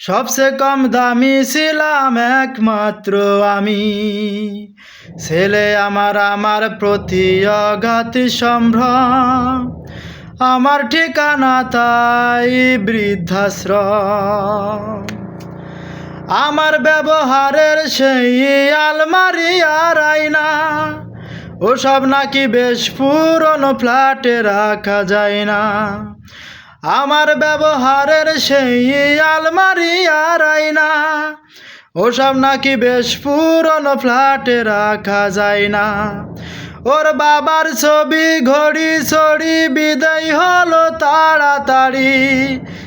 সবচেয়ে কম দামি ছিলাম একমাত্র আমি। ছেলে আমার আমার প্রতি অঘাতি সম্ভ্রম। আমার ঠিকানা তাই বৃদ্ধাশ্রম। আমার ব্যবহারের সেই আলমারি আর আয়না, ওসব নাকি বেশ পুরনো ফ্ল্যাটে রাখা যায় না। আমার ব্যবহারের সেই আলমারি আর আয়না। ওসব নাকি বেশ পুরনো ফ্ল্যাটে রাখা যায় না। ওর বাবার ছবি ঘড়ি ছড়ি বিদায় হলো তাড়াতাড়ি।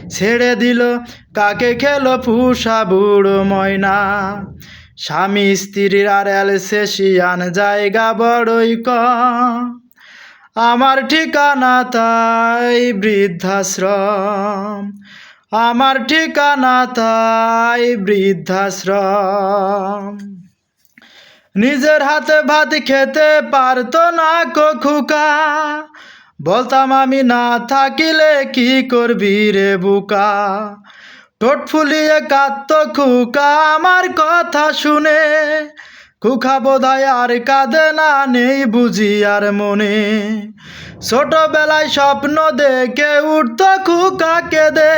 ছেড়ে দিল, কাকে খেলো পুষা বুড়ো ময়না। স্বামী স্ত্রীর আর অ্যালসেশিয়ান জায়গা বড়ই কম। আমার ঠিকানা তাই বৃদ্ধাশ্রম। আমার ঠিকানা তাই বৃদ্ধাশ্রম। নিজের হাতে ভাত খেতে পারতো না কখুকা বলতাম আমি না থাকিলে কি করবি রে বুকা। ঠোঁট ফুলিয়ে কাঁদত খুকা আমার কথা শুনে। খুখা বোধহয় আর কাঁদে না নেই বুঝি আর মনে। ছোটবেলায় স্বপ্ন দেখে উঠত খুকা কেঁদে।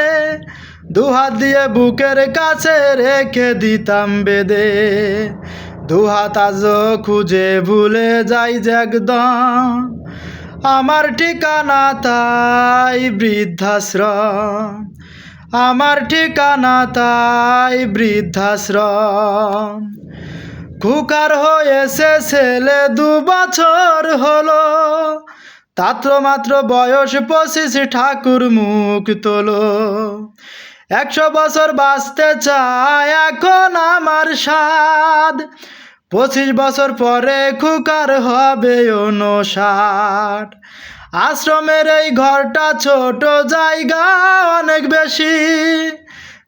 দুহাত দিয়ে বুকের কাছে রেখে দিতাম বেদে দুহাত আজ খুঁজে ভুলে যাই একদম। আমার ঠিকানা তাই বৃদ্ধাশ্রম। আমার ঠিকানা তাই বৃদ্ধাশ্রম। খুকার হয়েছে ছেলে দু বছর হলো। তাত্র মাত্র বয়স পঁচিশ ঠাকুর মুখ তোলো। একশো বছর বাঁচতে চায় এখন আমার স্বাদ। পঁচিশ বছর পরে খুকার হবে ষাট আশ্রমের এই ঘরটা ছোট জায়গা অনেক বেশি।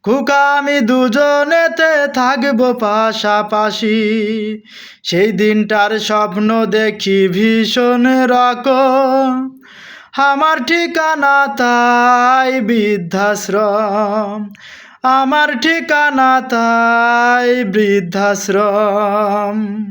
খুকা আমি দুজনেতে থাকব পাশাপাশি। সেই দিনটার স্বপ্ন দেখি ভীষণ রকম। আমার ঠিকানা তাই বৃদ্ধাশ্রম। আমার ঠিকানা তাই বৃদ্ধাশ্রম।